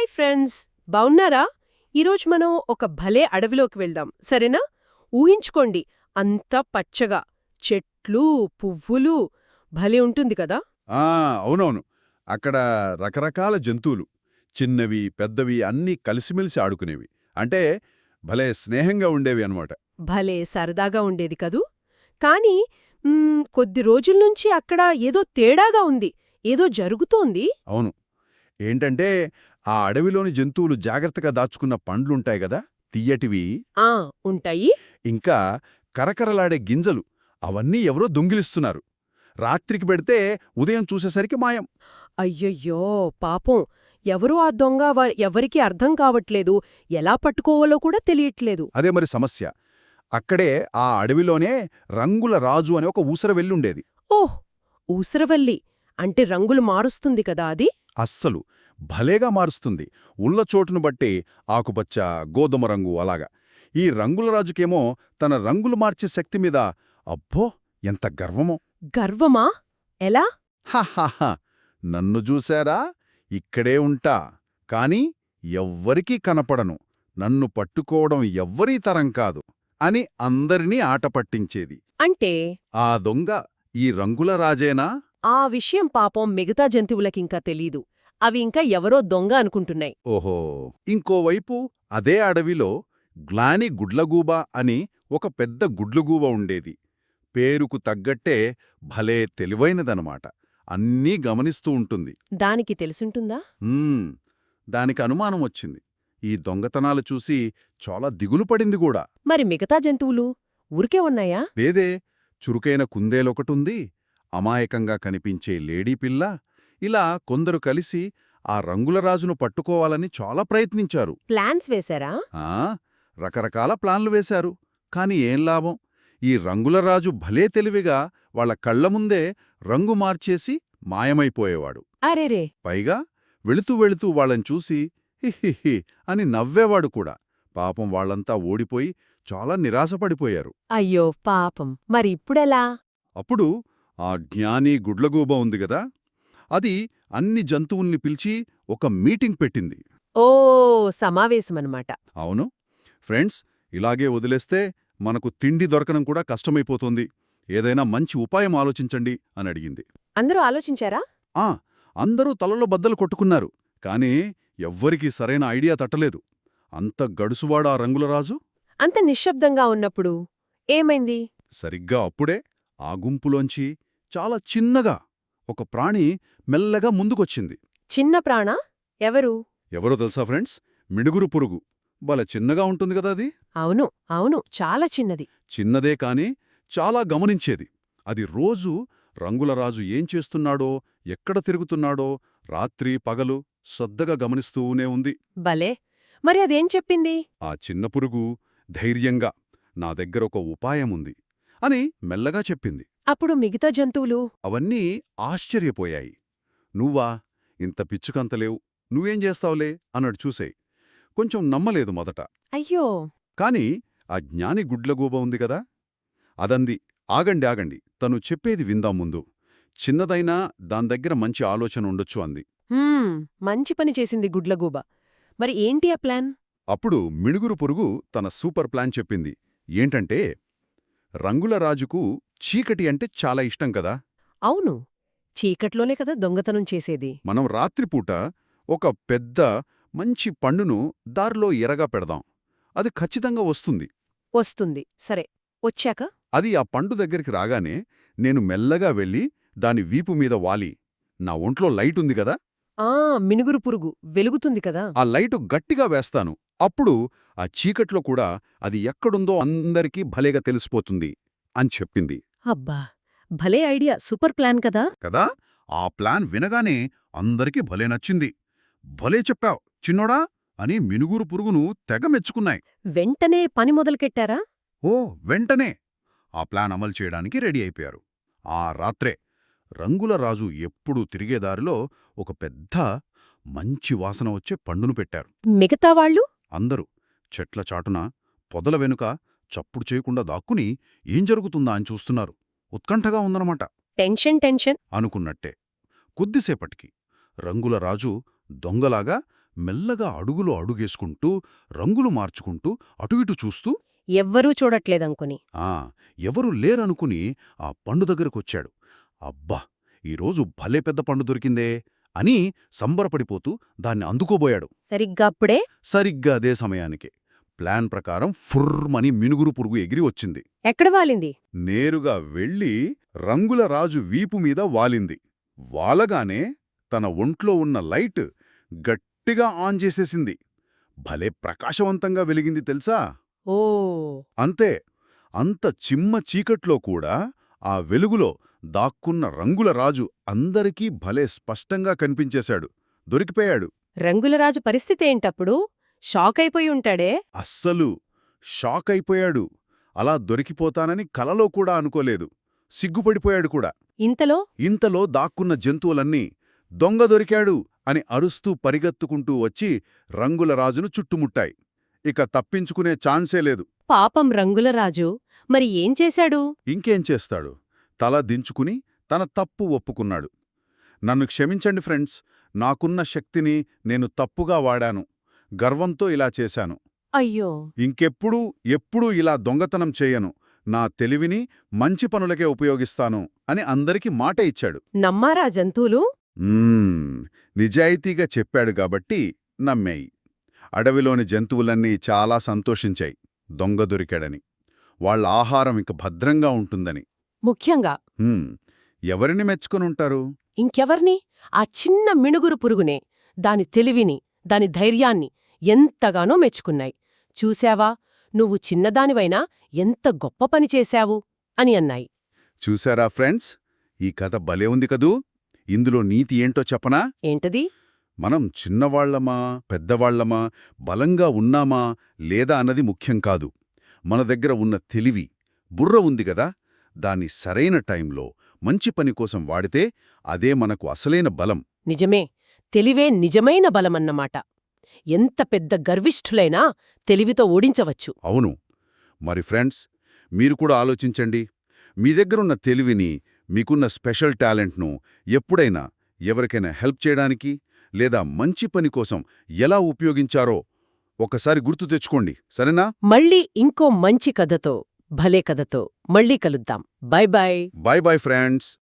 Hi friends! బావున్నారా? ఈరోజు మనం ఒక భలే అడవిలోకి వెళ్దాం సరేనా? ఊహించుకోండి అంతా పచ్చగా చెట్లు పువ్వులు భలే ఉంటుంది కదా? ఆ అవునవును. అక్కడ రకరకాల జంతువులు చిన్నవి పెద్దవి అన్నీ కలిసిమెలిసి ఆడుకునేవి. అంటే భలే స్నేహంగా ఉండేవి అన్నమాట. భలే సరదాగా ఉండేది కదూ? కానీ కొద్ది రోజుల నుంచి అక్కడ ఏదో తేడాగా ఉంది ఏదో జరుగుతోంది. అవును. ఏంటంటే ఆ అడవిలోని జంతువులు జాగ్రత్తగా దాచుకున్న పండ్లుంటాయి గదా తియ్యటివి. ఆ ఉంటాయి. ఇంకా కరకరలాడే గింజలు అవన్నీ ఎవరో దొంగిలిస్తున్నారు. రాత్రికి పెడితే ఉదయం చూసేసరికి మాయం. అయ్యయ్యో పాపం. ఎవరో ఆ దొంగ ఎవరికీ అర్థం కావట్లేదు. ఎలా పట్టుకోవాలో కూడా తెలియట్లేదు. అదే మరి సమస్య. అక్కడే ఆ అడవిలోనే రంగుల రాజు అనే ఒక ఊసర వెళ్ళుండేది ఓహ్! ఊసరవల్లి. అంటే రంగులు మారుస్తుంది కదా అది? అస్సలు. భలేగా మారుస్తుంది. ఉల్ల చోటును బట్టి ఆకుపచ్చ గోధుమ రంగు అలాగా. ఈ రంగుల రాజుకేమో తన రంగులు మార్చే శక్తి మీద అబ్బో! ఎంత గర్వమో. గర్వమా? ఎలా? హహహ నన్ను చూశారా? ఇక్కడే ఉంటా. కాని ఎవ్వరికీ కనపడను. నన్ను పట్టుకోవడం ఎవ్వరీ తరం కాదు అని అందరినీ ఆట పట్టించేది. అంటే? ఆ దొంగ ఈ రంగుల రాజేనా? ఆ విషయం పాపం మిగతా జంతువులకింకా తెలీదు. అవి ఇంకా ఎవరో దొంగ అనుకుంటున్నాయి. ఓహో! ఇంకోవైపు అదే అడవిలో గ్లాని గుడ్లగూబ అని ఒక పెద్ద గుడ్లుగూబ ఉండేది. పేరుకు తగ్గట్టే భలే తెలివైనదనమాట. అన్నీ గమనిస్తూ ఉంటుంది. దానికి తెలుసుంటుందా? దానికి అనుమానం వచ్చింది. ఈ దొంగతనాలు చూసి చాలా దిగులు పడింది కూడా. మరి మిగతా జంతువులు ఊరికే ఉన్నాయా? లేదే చురుకైన కుందేలొకటుంది అమాయకంగా కనిపించే లేడీ పిల్ల ఇలా కొందరు కలిసి ఆ రంగుల రాజును పట్టుకోవాలని చాలా ప్రయత్నించారు. ప్లాన్స్ వేశారా? ఆ రకరకాల ప్లాన్లు వేశారు. కాని ఏం లాభం? ఈ రంగుల రాజు భలే తెలివిగా వాళ్ళ కళ్ళ ముందే రంగు మార్చేసి మాయమైపోయేవాడు. అరేరే! పైగా వెళుతూ వెళుతూ వాళ్ళని చూసి హిహిహి అని నవ్వేవాడు కూడా. పాపం వాళ్ళంతా ఓడిపోయి చాలా నిరాశపడిపోయారు. అయ్యో పాపం. మరి ఇప్పుడెలా? అప్పుడు ఆ జ్ఞాని గుడ్లగూబ ఉంది గదా అది అన్ని జంతువుల్ని పిలిచి ఒక మీటింగ్ పెట్టింది. ఓ సమావేశమన్నమాట. అవును. ఫ్రెండ్స్ ఇలాగే వదిలేస్తే మనకు తిండి దొరకడం కూడా కష్టమైపోతుంది. ఏదైనా మంచి ఉపాయం ఆలోచించండి అని అడిగింది. అందరూ ఆలోచించారా? ఆ అందరూ తలలో బద్దలు కొట్టుకున్నారు కానీ ఎవ్వరికీ సరైన ఐడియా తట్టలేదు. అంత గడుసువాడా రంగులరాజు అంత నిశ్శబ్దంగా ఉన్నప్పుడు ఏమైంది? సరిగ్గా అప్పుడే ఆ గుంపులోంచి చాలా చిన్నగా ఒక ప్రాణి మెల్లగా ముందుకొచ్చింది. చిన్న ప్రాణ? ఎవరు? ఎవరో తెలుసా ఫ్రెండ్స్? మిడుగురు పురుగు. భలే చిన్నగా ఉంటుంది కదా అది? అవును అవును చాలా చిన్నది. చిన్నదే కాని చాలా గమనించేది. అది రోజు రంగులరాజు ఏం చేస్తున్నాడో ఎక్కడ తిరుగుతున్నాడో రాత్రి పగలు శ్రద్ధగా గమనిస్తూనే ఉంది. భలే! మరి అదేం చెప్పింది? ఆ చిన్న పురుగు ధైర్యంగా నా దగ్గర ఒక ఉపాయముంది అని మెల్లగా చెప్పింది. అప్పుడు మిగతా జంతువులు? అవన్నీ ఆశ్చర్యపోయాయి. నువ్వా? ఇంత పిచ్చుకంతలేవు నువ్వేం చేస్తావులే? అన్నాడు చూసేయ్. కొంచెం నమ్మలేదు మొదట. అయ్యో! కాని ఆ జ్ఞాని గుడ్లగూబ ఉంది కదా? అదంది. ఆగండి ఆగండి. తను చెప్పేది విందాం ముందు. చిన్నదైనా దాని మంచి ఆలోచన ఉండొచ్చు అంది. మంచి పని చేసింది గుడ్లగూబ. మరి ఏంటి ఆ ప్లాన్? అప్పుడు మిణుగురు పురుగు తన సూపర్ ప్లాన్ చెప్పింది. ఏంటంటే రంగుల రాజుకు చీకటి అంటే చాలా ఇష్టం కదా? అవును. చీకట్లోనే కదా దొంగతనం చేసేది. మనం రాత్రిపూట ఒక పెద్ద మంచి పండును దారిలో ఎరగా పెడదాం. అది ఖచ్చితంగా వస్తుంది. వస్తుంది. సరే వచ్చాక? అది ఆ పండు దగ్గరికి రాగానే నేను మెల్లగా వెళ్ళి దాని వీపు మీద వాలి. నా ఒంట్లో లైట్ ఉంది కదా? ఆ! మినుగురు పురుగు వెలుగుతుంది కదా! ఆ లైటు గట్టిగా వేస్తాను. అప్పుడు ఆ చీకట్లో కూడా అది ఎక్కడుందో అందరికీ భలేగా తెలిసిపోతుంది అని చెప్పింది. అబ్బా! భలే ఐడియా! సూపర్ ప్లాన్ కదా! కదా! ఆ ప్లాన్ వినగానే అందరికీ భలే నచ్చింది. భలే చెప్పావ్ చిన్నోడా అని మినుగురు పురుగును తెగ మెచ్చుకున్నాయి. వెంటనే పని మొదలుకెట్టారా? ఓ! వెంటనే ఆ ప్లాన్ అమలు చేయడానికి రెడీ అయిపోయారు. ఆ రాత్రే రంగుల రాజు ఎప్పుడూ తిరిగేదారిలో ఒక పెద్ద మంచి వాసన వచ్చే పండును పెట్టారు. మిగతా వాళ్ళు? అందరూ చెట్ల చాటున పొదల వెనుక చప్పుడు చేయకుండా దాక్కుని ఏం జరుగుతుందా అని చూస్తున్నారు. ఉత్కంఠగా ఉందన్నమాట. Tension tension. అనుకున్నట్టే. కొద్దిసేపటికి రంగుల రాజు దొంగలాగా మెల్లగా అడుగులో అడుగేసుకుంటూ రంగులు మార్చుకుంటూ అటు ఇటు చూస్తూ ఎవ్వరూ చూడట్లేదనుకుని ఆ! ఎవరూ లేరనుకుని ఆ పండు దగ్గరకొచ్చాడు. అబ్బా! ఈరోజు భలే పెద్ద పండు దొరికిందే అని సంబరపడిపోతూ దాన్ని అందుకోబోయాడు. సరిగ్గా అప్పుడే? సరిగ్గా అదే సమయానికి. ప్లాన్ ప్రకారం ఫుర్మని మినుగురు పురుగు ఎగిరి వచ్చింది. ఎక్కడ వాలింది? నేరుగా వెళ్ళి రంగుల రాజు వీపు మీద వాలింది. వాలగానే తన ఒంట్లో ఉన్న లైట్ గట్టిగా ఆన్ చేసేసింది. భలే ప్రకాశవంతంగా వెలిగింది తెలుసా? ఓ! అంతే. అంత చిమ్మ చీకట్లో కూడా ఆ వెలుగులో దాక్కున్న రంగుల రాజు అందరికీ భలే స్పష్టంగా కనిపించేశాడు. దొరికిపోయాడు. రంగులరాజు పరిస్థితి ఏంటప్పుడు? షాక్ అయిపోయి ఉంటాడే? అస్సలు షాక్ అయిపోయాడు. అలా దొరికిపోతానని కలలో కూడా అనుకోలేదు. సిగ్గుపడిపోయాడు కూడా. ఇంతలో? ఇంతలో దాక్కున్న జంతువులన్నీ దొంగ దొరికాడు అని అరుస్తూ పరిగెత్తుకుంటూ వచ్చి రంగుల రాజును చుట్టుముట్టాయి. ఇక తప్పించుకునే ఛాన్సే లేదు. పాపం రంగులరాజు మరి ఏం చేశాడు? ఇంకేం చేస్తాడు? తల దించుకుని తన తప్పు ఒప్పుకున్నాడు. నన్ను క్షమించండి ఫ్రెండ్స్ నాకున్న శక్తిని నేను తప్పుగా వాడాను. గర్వంతో ఇలా చేశాను. అయ్యో! ఇంకెప్పుడూ ఎప్పుడూ ఇలా దొంగతనం చేయను. నా తెలివిని మంచి పనులకే ఉపయోగిస్తాను అని అందరికీ మాట ఇచ్చాడు. నమ్మారా జంతువులు. నిజాయితీగా చెప్పాడు కాబట్టి నమ్మేయి. అడవిలోని జంతువులన్నీ చాలా సంతోషించాయి. దొంగ దొరికాడని. వాళ్ళ ఆహారం ఇంక భద్రంగా ఉంటుందని. ముఖ్యంగా ఎవరిని మెచ్చుకొనుంటారు? ఇంకెవర్ని? ఆ చిన్న మిణుగురు పురుగునే. దాని తెలివిని దాని ధైర్యాన్ని ఎంతగానో మెచ్చుకున్నాయి. చూశావా? నువ్వు చిన్నదానివైనా ఎంత గొప్ప పని చేశావు? అని అన్నాయి. చూశారా ఫ్రెండ్స్? ఈ కథ భలే ఉంది కదూ? ఇందులో నీతి ఏంటో చెప్పనా? ఏంటది? మనం చిన్నవాళ్ళమా పెద్దవాళ్ళమా బలంగా ఉన్నామా లేదా అన్నది ముఖ్యం కాదు. మన దగ్గర ఉన్న తెలివి బుర్ర ఉంది గదా దాన్ని సరైన టైంలో మంచి పని కోసం వాడితే అదే మనకు అసలైన బలం. నిజమే. తెలివే నిజమైన బలమన్నమాట. ఎంత పెద్ద గర్విష్ఠులైనా తెలివితో ఓడించవచ్చు. అవును. మరి ఫ్రెండ్స్ మీరు కూడా ఆలోచించండి. మీ దగ్గరున్న తెలివిని మీకున్న స్పెషల్ టాలెంట్ను ఎప్పుడైనా ఎవరికైనా హెల్ప్ చేయడానికి లేదా మంచి పని కోసం ఎలా ఉపయోగించారో ఒకసారి గుర్తు తెచ్చుకోండి. సరేనా? మళ్ళీ ఇంకో మంచి కథతో భలే కథతో మళ్ళీ కలుద్దాం. Bye bye bye bye friends.